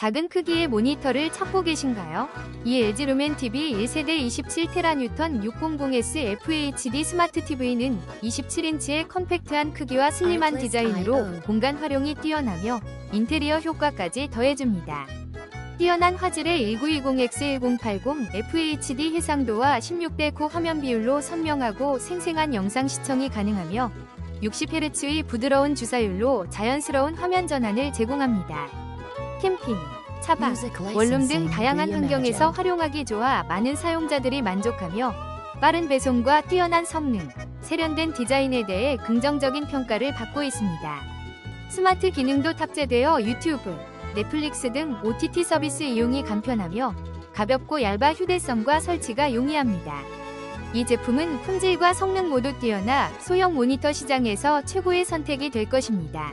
작은 크기의 모니터를 찾고 계신가요? 이 LG 루멘 TV 1세대 27테라뉴턴 600S FHD 스마트 TV는 27인치의 컴팩트한 크기와 슬림한 디자인으로 공간 활용이 뛰어나며 인테리어 효과까지 더해줍니다. 뛰어난 화질의 1920X1080 FHD 해상도와 16대 9 화면 비율로 선명하고 생생한 영상 시청이 가능하며 60Hz의 부드러운 주사율로 자연스러운 화면 전환을 제공합니다. 캠핑, 차박, 원룸 등 다양한 환경에서 활용하기 좋아 많은 사용자들이 만족하며 빠른 배송과 뛰어난 성능, 세련된 디자인에 대해 긍정적인 평가를 받고 있습니다. 스마트 기능도 탑재되어 유튜브, 넷플릭스 등 OTT 서비스 이용이 간편하며 가볍고 얇아 휴대성과 설치가 용이합니다. 이 제품은 품질과 성능 모두 뛰어나 소형 모니터 시장에서 최고의 선택이 될 것입니다.